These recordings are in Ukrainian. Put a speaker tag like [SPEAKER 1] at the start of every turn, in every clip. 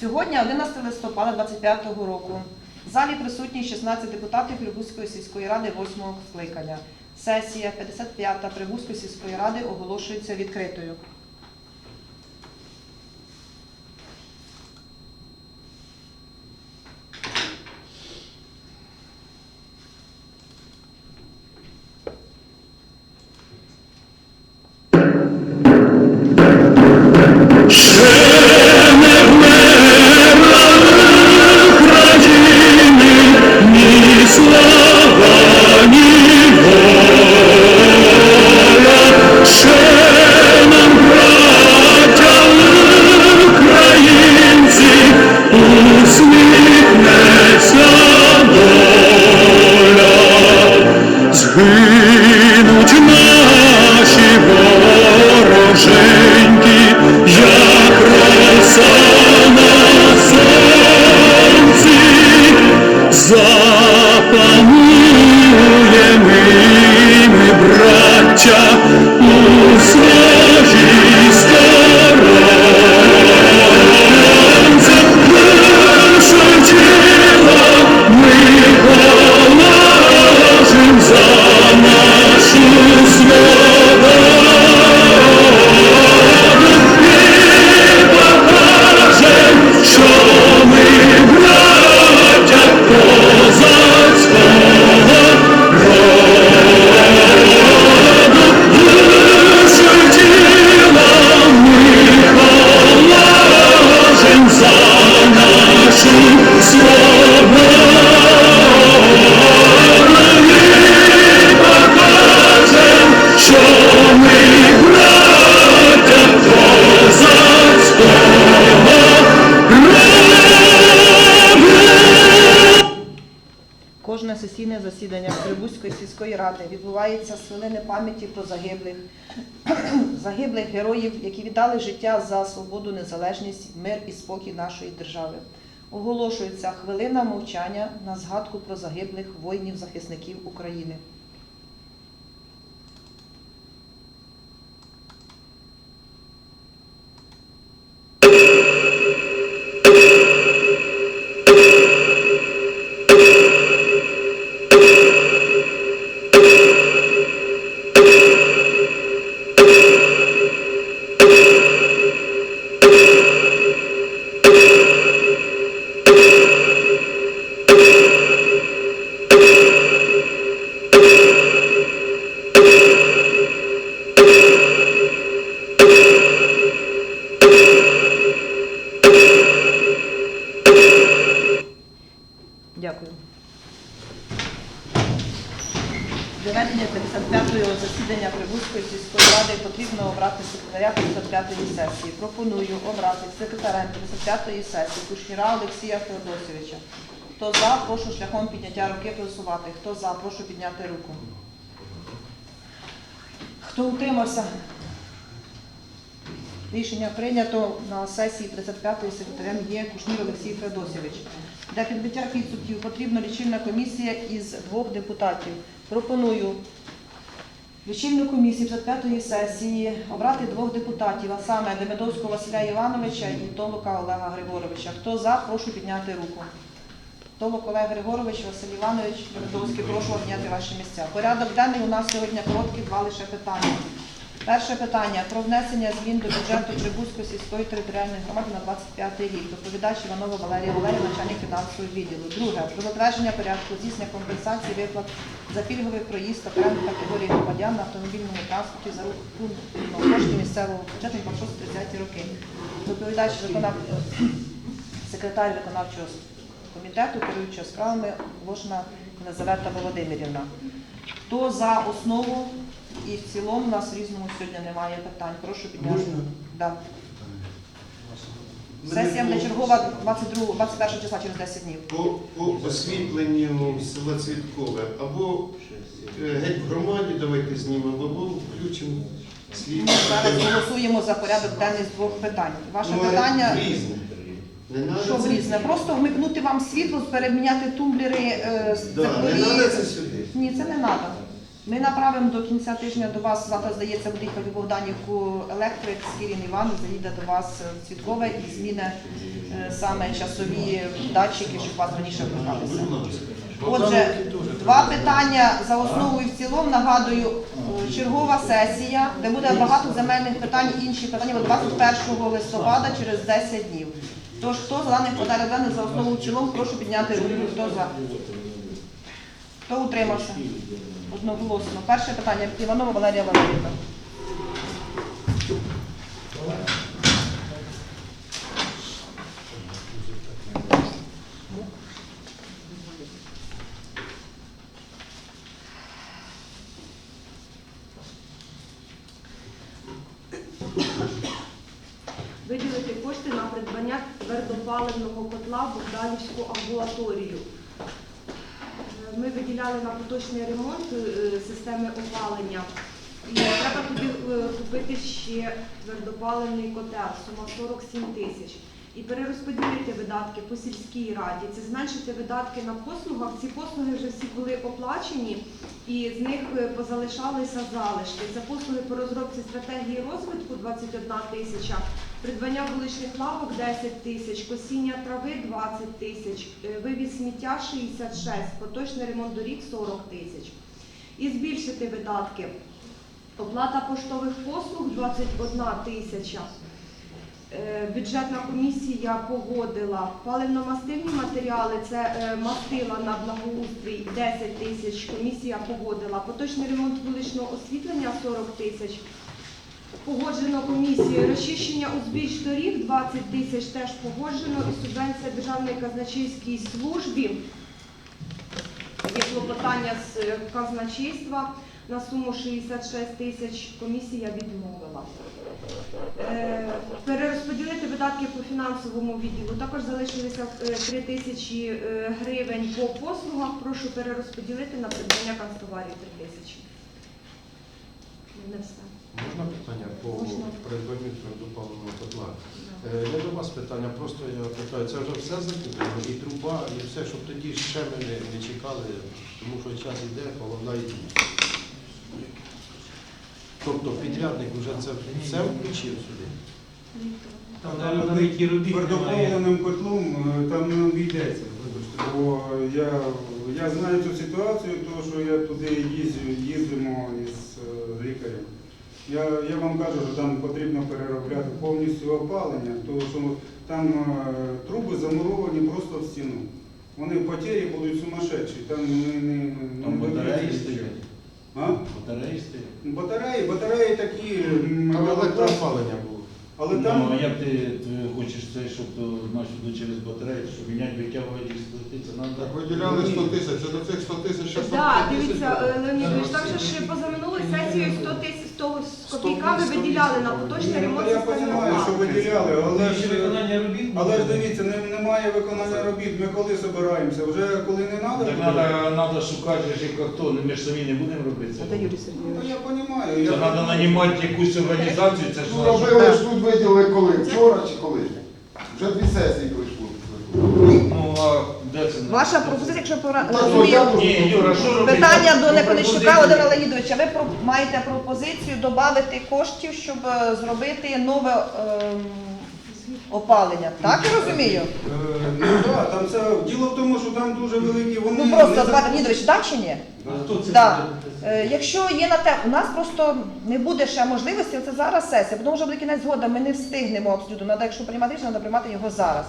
[SPEAKER 1] Сьогодні, 11 листопада 25 року, в залі присутні 16 депутатів Прибузької сільської ради 8-го скликання. Сесія 55-та Прибузької сільської ради оголошується відкритою. Сільської відбувається з хвилини пам'яті про загиблих, загиблих героїв, які віддали життя за свободу, незалежність, мир і спокій нашої держави. Оголошується хвилина мовчання на згадку про загиблих воїнів-захисників України. Дякую. Для ведення 55-го засідання Прибузької сільської ради потрібно обрати секретаря 55-ї сесії. Пропоную обрати секретарем 55-ї сесії Кушніра Олексія Феодосійовича. Хто за, прошу шляхом підняття руки проголосувати. Хто за, прошу підняти руку. Хто утримався? Рішення прийнято на сесії 35-ї секретарем є Кушнір Олексій Федосівич. Для підбиття підсумків потрібна лічильна комісія із двох депутатів. Пропоную лічильну комісію 55-ї сесії обрати двох депутатів, а саме Демидовського Василя Івановича і Толока Олега Григоровича. Хто за, прошу підняти руку. Толок Олег Григорович, Василь Іванович, Демидовський, прошу обняти ваші місця. Порядок денний у нас сьогодні короткий, два лише питання. Перше питання про внесення змін до бюджету Прибузької сільської територіальної громади на 25 рік. Доповідач Іванова Валерія Валерія, начальник фінансового відділу. Друге про затвердження порядку здійснення компенсації виплат за пільговий проїзд окремих категорій громадян на автомобільному транспорті за рахунок коштів місцевого бюджету на 30 роки. Доповідач виконав секретар виконавчого комітету, керуюча справами Лошна Елизавета Володимирівна. Хто за основу і в цілому у нас в різному сьогодні немає питань. Прошу підняти.
[SPEAKER 2] Можна?
[SPEAKER 1] Да. Сесія
[SPEAKER 2] було-
[SPEAKER 1] чергова 22, 21 числа через 10 днів.
[SPEAKER 2] По, по освітленню села Цвіткове або е, геть в громаді давайте знімемо, або включимо світ.
[SPEAKER 1] Зараз голосуємо за порядок денний з двох питань. Ваше
[SPEAKER 2] Ну, а
[SPEAKER 1] питання
[SPEAKER 2] різне. Не надо
[SPEAKER 1] що в різне? Просто вмикнути вам світло, переміняти тумблери е, з
[SPEAKER 2] Да, не треба це сюди.
[SPEAKER 1] Ні, це не треба. Ми направимо до кінця тижня до вас, завтра, здається, буде їхати Богданівку електрик Скірін Іван, заїде до вас в Цвіткове і зміни е, саме часові датчики, щоб вас раніше вмикалися. Отже, два питання за основу і в цілому. Нагадую, е, чергова сесія, де буде багато земельних питань, інші питання 21 листопада через 10 днів. Тож, хто за даний порядок денний за основу в цілому, прошу підняти руку. Хто за? Хто утримався? Одноголосно. Перше питання Іванова Валерія Валерійовна.
[SPEAKER 3] виділити кошти на придбання твердопаливного котла в Богданівську амбулаторію. Ми виділяли на поточний ремонт е, системи опалення. І треба туди е, купити ще твердопаливний котел, сума 47 тисяч. І перерозподілити видатки по сільській раді. Це зменшити видатки на послугах. Ці послуги вже всі були оплачені, і з них е, позалишалися залишки. Це послуги по розробці стратегії розвитку 21 тисяча, придбання вуличних лавок 10 тисяч, косіння трави 20 тисяч, е, вивіз сміття 66, поточний ремонт доріг 40 тисяч. І збільшити видатки. Оплата поштових послуг 21 тисяча. Е, Бюджетна комісія погодила паливно-мастильні матеріали, це е, мастила на благоустрій 10 тисяч. Комісія погодила. Поточний ремонт вуличного освітлення 40 тисяч. Погоджено комісією. Розчищення узбіч доріг 20 тисяч теж погоджено. І субвенція Державної казначейській службі. Є клопотання з е, казначейства на суму 66 тисяч. Комісія відмовила. Е, Перерозподілити видатки по фінансовому відділу. Також залишилися е, 3 тисячі е, гривень по послугах. Прошу перерозподілити на придбання канцтоварів 3 тисячі. Не все.
[SPEAKER 2] Можна питання по
[SPEAKER 3] Можна.
[SPEAKER 2] твердопаливного котла? Е, Я до вас питання, просто я питаю, це вже все закуплено, і труба, і все, щоб тоді ще ми не, не чекали, тому що час іде, холода йде. Тобто підрядник вже це все включив сюди.
[SPEAKER 4] Твердопаливним котлом е, там не обійдеться, вибачте. Бо я, я знаю цю ситуацію, тому що я туди їздю, їздимо із е, лікарем. Я, я вам кажу, що там потрібно переробляти повністю опалення, тому що там е, труби замуровані просто в стіну. Вони потері будуть сумасшедші, там не, не, не
[SPEAKER 5] Там батареї стоять.
[SPEAKER 4] А?
[SPEAKER 5] Батареї стоять.
[SPEAKER 4] Батареї, батареї такі,
[SPEAKER 2] Там
[SPEAKER 4] металопласт-
[SPEAKER 2] електроопалення було.
[SPEAKER 4] але
[SPEAKER 5] Ну, а як ти, ти хочеш це, щоб то, значить, через батарею, щоб міняти, витягувати їх сплатити, це
[SPEAKER 6] Так виділяли 100 тисяч, а до цих 100 тисяч ще 100
[SPEAKER 3] Так,
[SPEAKER 6] тисяч.
[SPEAKER 3] дивіться, е, Леонідович, так же ж позаминулою сесією 100 тисяч 100 з копійками виділяли на поточний
[SPEAKER 4] ну,
[SPEAKER 3] ремонт
[SPEAKER 4] я
[SPEAKER 3] системи
[SPEAKER 4] розумію, що виділяли, але ж,
[SPEAKER 5] виконання робіт.
[SPEAKER 4] але ж дивіться, не, немає виконання робіт. Ми коли збираємося? Вже коли не треба?
[SPEAKER 5] Так треба, треба шукати, ж, як хто, ми ж самі не будемо робити це.
[SPEAKER 1] Це Юрій
[SPEAKER 4] Ну,
[SPEAKER 1] Сергійович.
[SPEAKER 4] я розумію.
[SPEAKER 5] Це треба нанімати якусь організацію, це ж
[SPEAKER 6] Ну,
[SPEAKER 5] наше.
[SPEAKER 6] робили ж тут виділи коли? Вчора чи коли? Вже дві сесії пройшло.
[SPEAKER 5] Ну, а де це?
[SPEAKER 1] Ваша пропозиція, якщо пора- розумію,
[SPEAKER 5] Ні, Юра, що робити?
[SPEAKER 1] питання до Неконищука. Володимира Леонідовича. Ви про- маєте пропозицію додати коштів, щоб е, зробити нове ем, опалення. Так я розумію?
[SPEAKER 4] Е, Ну так, там це діло в тому, що там дуже великі вони.
[SPEAKER 1] Ну просто, Звати Леонідович, так чи ні?
[SPEAKER 5] Хто це
[SPEAKER 1] Да.
[SPEAKER 5] буде?
[SPEAKER 1] Е, Якщо є на те, у нас просто не буде ще можливості, це зараз сесія, тому що буде кінець згода, ми не встигнемо абсолютно. Надо, якщо приймати рішення, треба приймати його зараз.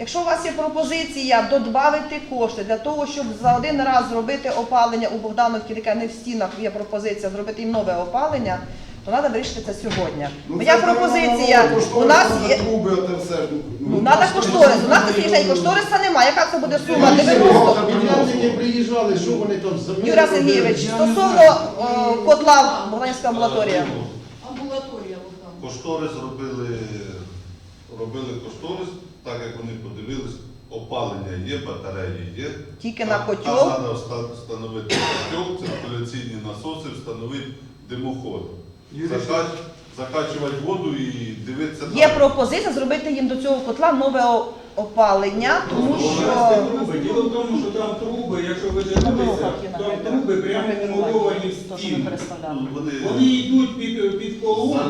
[SPEAKER 1] Якщо у вас є пропозиція додати кошти для того, щоб за один раз зробити опалення у Богдановці, яке не в стінах є пропозиція зробити їм нове опалення, то треба вирішити це сьогодні.
[SPEAKER 6] Ну,
[SPEAKER 1] Моя пропозиція, у нас є.
[SPEAKER 6] Труби, оте все ж.
[SPEAKER 1] Ну, треба кошторис. У нас на сьогодні день кошториса немає. Яка це буде сума? 90?
[SPEAKER 6] Підрядники приїжджали, що вони там за
[SPEAKER 1] Юра Сергійович, стосовно о, котла Богданівська амбулаторія.
[SPEAKER 7] Амбулаторія Богдан.
[SPEAKER 8] Кошторис робили, робили кошторис, так як вони подивились, опалення є, батареї є.
[SPEAKER 1] Тільки на котел?
[SPEAKER 8] Там треба встановити котел, циркуляційні насоси, встановити димоход. Закач- Закачувати воду і дивитися.
[SPEAKER 1] Є
[SPEAKER 8] далі.
[SPEAKER 1] пропозиція зробити їм до цього котла нове опалення, тому що
[SPEAKER 4] Діло в тому, що там труби, дивитеся, там труби прямо вмуровані в стіну.
[SPEAKER 1] переставляли.
[SPEAKER 8] Вони
[SPEAKER 4] йдуть під, під колон.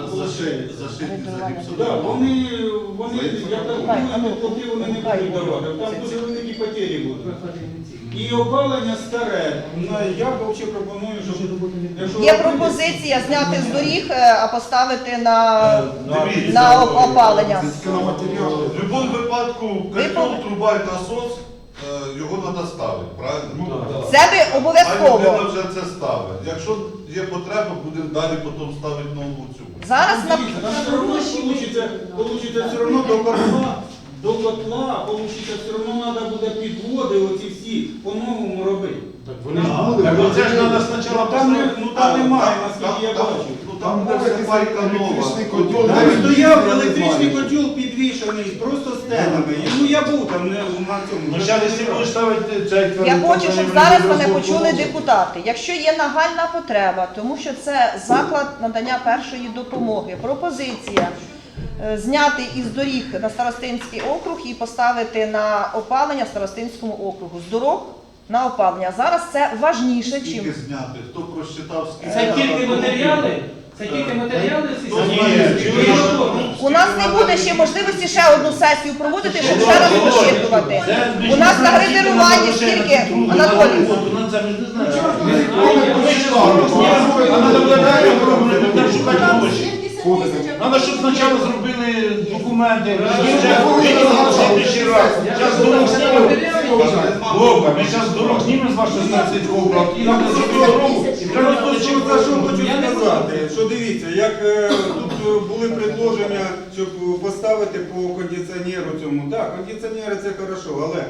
[SPEAKER 4] Да, вони, вони, я так
[SPEAKER 1] а ну,
[SPEAKER 4] думаю, поки вони не будуть давати, там дуже великі потері будуть. І опалення старе. Ну, Я взагалі пропоную, щоб якщо
[SPEAKER 1] Є пропозиція зняти з доріг, е, а поставити на,
[SPEAKER 8] Дивіться,
[SPEAKER 1] на оп- опалення.
[SPEAKER 6] На.
[SPEAKER 8] В будь-якому випадку
[SPEAKER 1] Ви
[SPEAKER 8] котел, труба і насос, е, його треба ставити, правильно?
[SPEAKER 1] Це би
[SPEAKER 8] Хай людина
[SPEAKER 1] обов'язково.
[SPEAKER 8] вже це ставить. Якщо є потреба, будемо далі потім ставити нову цю.
[SPEAKER 1] Зараз на
[SPEAKER 4] Дивіться, там все одно получиться, получиться все одно до котла, до котла, получиться все одно треба буде підводи оці всі по-новому робити.
[SPEAKER 6] Вони ж були.
[SPEAKER 5] Так оце ж треба
[SPEAKER 4] Ну
[SPEAKER 5] спочатку
[SPEAKER 4] там, не- ну, там немає, наскільки я бачу.
[SPEAKER 6] Там буде
[SPEAKER 8] буде пайка нова.
[SPEAKER 4] Там стояв електричний котел підвішений, просто стенами. Ну я був там не, на цьому.
[SPEAKER 5] Ну, зараз, якщо будеш ставити цей
[SPEAKER 1] Я хочу, щоб зараз мене почули депутати. Якщо є нагальна потреба, тому що це заклад надання першої допомоги, пропозиція е, зняти із доріг на Старостинський округ і поставити на опалення Старостинському округу. З дорог на опалення. Зараз це важніше,
[SPEAKER 8] Скільки
[SPEAKER 1] чим
[SPEAKER 8] зняти? Хто просчитав, скільки?
[SPEAKER 9] Це тільки матеріали? Це тільки матеріали
[SPEAKER 5] Ні, чуєш?
[SPEAKER 1] у нас не буде ще можливості ще одну сесію проводити, щоб ще раз розчитувати. У нас на
[SPEAKER 5] знаємо, скільки
[SPEAKER 1] Анатолій?
[SPEAKER 5] треба дати, ми будемо шукати гроші.
[SPEAKER 7] 70 тисяч.
[SPEAKER 5] Треба, щоб спочатку зробили документи, вже ще раз. Зараз дорог знімемо. Вовка, ми зараз дорог знімемо з вашого знацького брат, і нам зробити дорогу, і треба буде
[SPEAKER 4] що, за що що дивіться, як е, тут е, були предложення, щоб поставити по кондиціонеру цьому. Так, кондиціонери це хорошо, але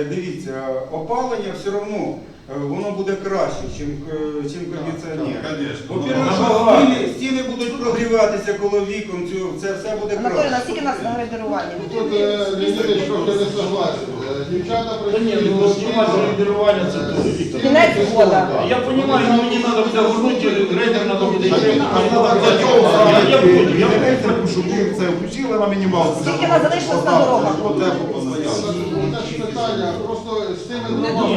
[SPEAKER 4] е, дивіться, опалення все одно воно буде краще, ніж кондиціонер.
[SPEAKER 8] Конечно.
[SPEAKER 4] По-перше, стіни, стіни будуть прогріватися коло вікон, цього, це все буде
[SPEAKER 1] Анатолій,
[SPEAKER 4] краще.
[SPEAKER 1] наскільки нас на градируванні?
[SPEAKER 6] Тут е, Леонідович трохи не согласен. Е, Дівчата
[SPEAKER 5] Та ні, ну
[SPEAKER 6] працюють.
[SPEAKER 5] знімати рейдерування це теж, Віктор.
[SPEAKER 1] Кінець года.
[SPEAKER 5] Я розумію, але мені треба буде горнути, рейдер треба буде ще.
[SPEAKER 6] Я
[SPEAKER 5] Я буду, я буду.
[SPEAKER 6] Щоб ви це включили на мінімалку.
[SPEAKER 1] Скільки нас залишилось на дорогах?
[SPEAKER 6] От це Це ж питання, просто з тими воно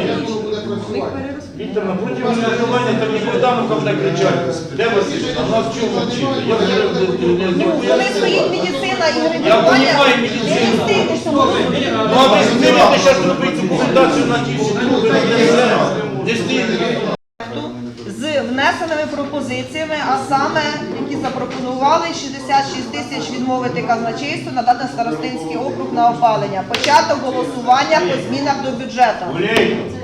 [SPEAKER 6] буде працювати.
[SPEAKER 5] Віктор, напроти рейдерування там і Богдановка буде кричати. Де Василь? А нас в чому вчити? Я
[SPEAKER 1] Коли стоїть медицина і
[SPEAKER 5] Я
[SPEAKER 1] градирування,
[SPEAKER 5] розумію
[SPEAKER 1] не
[SPEAKER 5] медицину. Ну а ви стирите зараз робити документацію на ті всі все. Не стирите.
[SPEAKER 1] з внесеними пропозиціями, а саме, які запропонували 66 тисяч відмовити казначейству, надати Старостинський округ на опалення. Початок голосування по змінах до бюджету.
[SPEAKER 5] Гулей.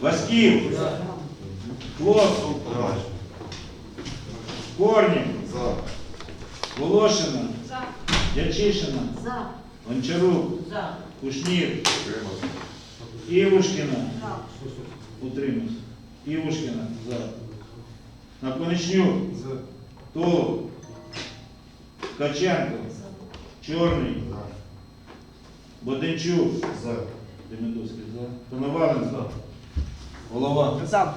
[SPEAKER 5] Васьків. Клос. Корнів. Волошина. Ячишина. Гончарук. Кушнір. Івушкіна. Утримався. Івушкіна. За. Наконечнюк. Толок. Ткаченко. Чорний. Боденчук. За. Демидовський за. Коновален за. Голова.
[SPEAKER 1] За.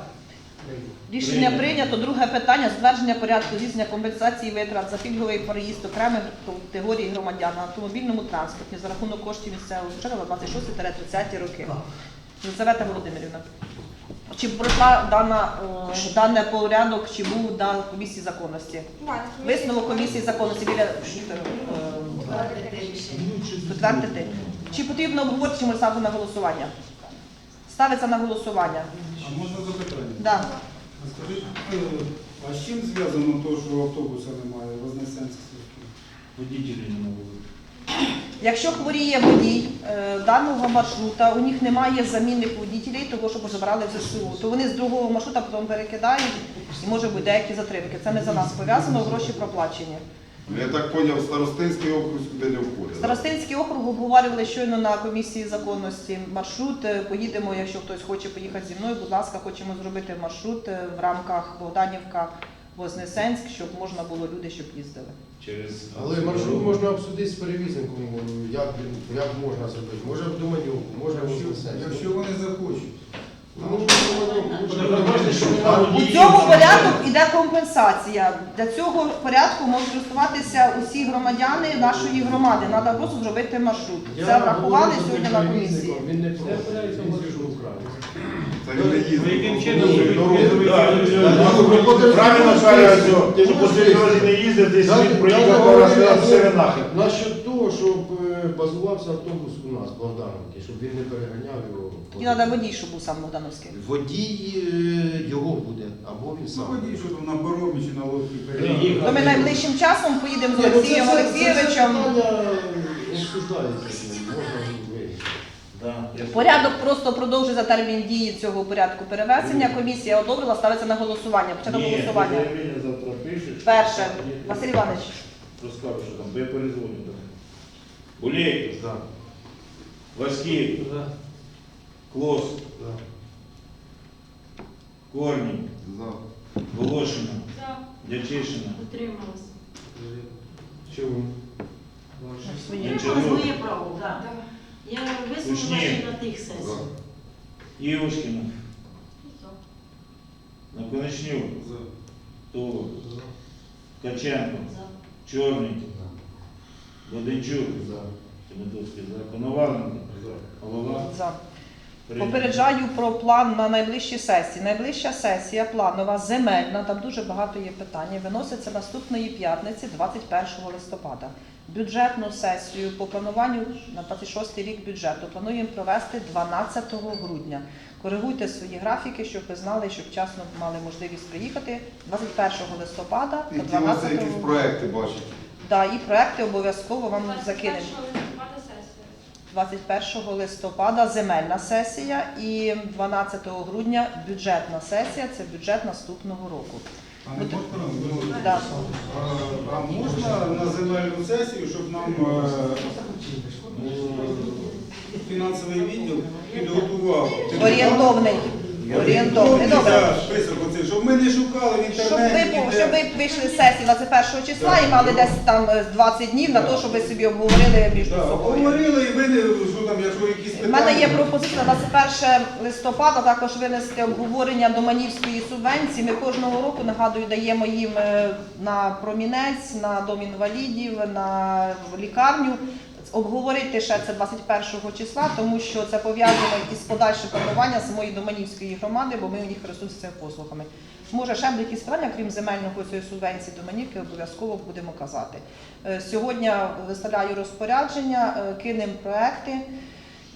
[SPEAKER 1] Рішення прийнято. Друге питання затвердження порядку здійснення компенсації витрат за пільговий проїзд окремих категорій громадян на автомобільному транспорті за рахунок коштів місцевого бюджету на 26-30 роки. Єлизавета Володимирівна. Чи пройшла дана, е, дане порядок, чи був на комісії законності? Висновок комісії законності біля е, підтвердити. Чи потрібно обговорити, чи ми ставимо на голосування? Ставиться на голосування.
[SPEAKER 4] А можна запитання?
[SPEAKER 1] Да.
[SPEAKER 4] Скажіть, е, а з чим зв'язано те, що автобуса немає, Вознесенський?
[SPEAKER 5] Водителі не можуть.
[SPEAKER 1] Якщо хворіє водій е, даного маршрута, у них немає замінних водітелей, того, щоб забрали в ЗСУ, то вони з другого маршрута потім перекидають і може бути деякі затримки. Це не за нас пов'язано, гроші проплачені.
[SPEAKER 6] Я так зрозумів, Старостинський округ сюди не входить.
[SPEAKER 1] Старостинський округ обговорювали щойно на комісії законності маршрут. Е, Поїдемо, якщо хтось хоче поїхати зі мною, будь ласка, хочемо зробити маршрут е, в рамках Богданівка. Вознесенськ, щоб можна було люди, щоб їздили.
[SPEAKER 5] Через...
[SPEAKER 10] Але маршрут можна обсудити з перевізником, як, як можна зробити. Може в Думанюку, може в Вознесенську.
[SPEAKER 4] якщо вони захочуть.
[SPEAKER 1] У цьому порядку йде компенсація. Для цього порядку можуть користуватися усі громадяни нашої громади. Треба просто зробити маршрут. Це врахували сьогодні на комісії.
[SPEAKER 10] Він не вправляється маршрут.
[SPEAKER 9] Яким чином
[SPEAKER 5] Правильно каже, що по не їздив, десь він проїхав пару разів.
[SPEAKER 10] Насчет того, щоб е, базувався автобус у нас, Богдановки, щоб він не переганяв його.
[SPEAKER 1] І треба водій, щоб був сам Богдановський.
[SPEAKER 11] Водій е, його буде, або він сам.
[SPEAKER 4] Заходіть, що там на паромі чи на лодці
[SPEAKER 10] Приїхав.
[SPEAKER 1] То ми найближчим часом поїдемо з
[SPEAKER 10] Ні, ну, це-
[SPEAKER 1] Олексієм
[SPEAKER 10] це
[SPEAKER 1] Олексійовичем.
[SPEAKER 10] питання обсуждається можна вирішити.
[SPEAKER 1] Порядок просто продовжує термін дії цього порядку перевезення. Комісія одобрила, ставиться на голосування. Початок голосування.
[SPEAKER 5] завтра.
[SPEAKER 1] Перше. Василь Іванович.
[SPEAKER 5] Розкажу, що там, бо я перезвоню. За. Васьків. Клос. Корній. Волошина. Дячишина.
[SPEAKER 7] Утрималась.
[SPEAKER 10] Чому?
[SPEAKER 1] Своє.
[SPEAKER 5] Янчарук.
[SPEAKER 7] Моє право, так. Я висунулася
[SPEAKER 5] Кушнір.
[SPEAKER 7] на тих сесіях.
[SPEAKER 5] Івушкіна. Наконечнюк. Тулов. Ткаченко.
[SPEAKER 7] За.
[SPEAKER 5] Чорний. Боденчук. Тимодовський. За. Коноваленко. Голова.
[SPEAKER 1] За. Попереджаю про план на найближчі сесії. Найближча сесія планова земельна, там дуже багато є питань. Виноситься наступної п'ятниці, 21 листопада. Бюджетну сесію по плануванню на 26 рік бюджету плануємо провести 12 грудня. Коригуйте свої графіки, щоб ви знали, щоб вчасно мали можливість приїхати 21 листопада та 12 грудня.
[SPEAKER 6] проекти бачите?
[SPEAKER 1] Да, і проекти обов'язково вам закинемо. 21 листопада земельна сесія і 12 грудня бюджетна сесія. Це бюджет наступного року.
[SPEAKER 4] А не можна?
[SPEAKER 1] Да.
[SPEAKER 4] А, а можна на земельну сесію, щоб нам е, е, фінансовий відділ підготував?
[SPEAKER 1] Орієнтовний. Орієнтовний. Добре.
[SPEAKER 4] Список щоб ми не шукали в
[SPEAKER 1] Щоб ви,
[SPEAKER 4] інтернеті.
[SPEAKER 1] щоб ви вийшли з сесії 21 числа і мали десь там е, 20 днів на те, щоб ви собі обговорили між
[SPEAKER 4] Да,
[SPEAKER 1] собою.
[SPEAKER 4] Говорили, і ви не що там, якщо якісь
[SPEAKER 1] У
[SPEAKER 4] питання.
[SPEAKER 1] мене є пропозиція на 21 листопада також винести обговорення доманівської субвенції. Ми кожного року, нагадую, даємо їм е, на промінець, на дом інвалідів, на лікарню. Обговорити ще це 21 числа, тому що це пов'язано із подальшим плануванням самої Доманівської громади, бо ми у них користуємося цими послугами. Може, ще будуть якісь питання, крім земельного цієї субвенції Доманівки, обов'язково будемо казати. Е, Сьогодні виставляю розпорядження, е, кинемо проекти.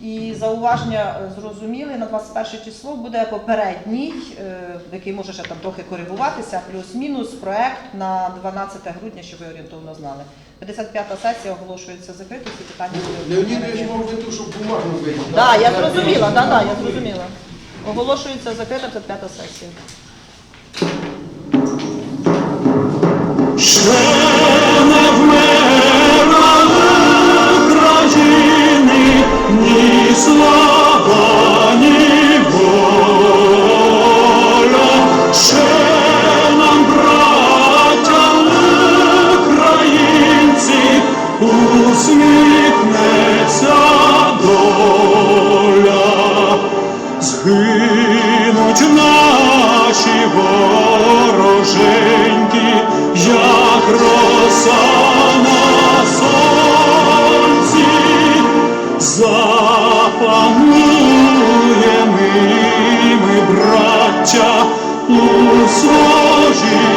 [SPEAKER 1] І зауваження е, зрозуміли, на 21 число буде попередній, е, який може ще там трохи коригуватися, плюс-мінус проект на 12 грудня, щоб ви орієнтовно знали. 55-та сесія оголошується закритою, всі питання будуть.
[SPEAKER 10] Леонідович мав виду, щоб бумажно вийти.
[SPEAKER 1] Так, я зрозуміла, да, да, я зрозуміла. Оголошується закрита 55-та сесія.
[SPEAKER 12] Ні браття, у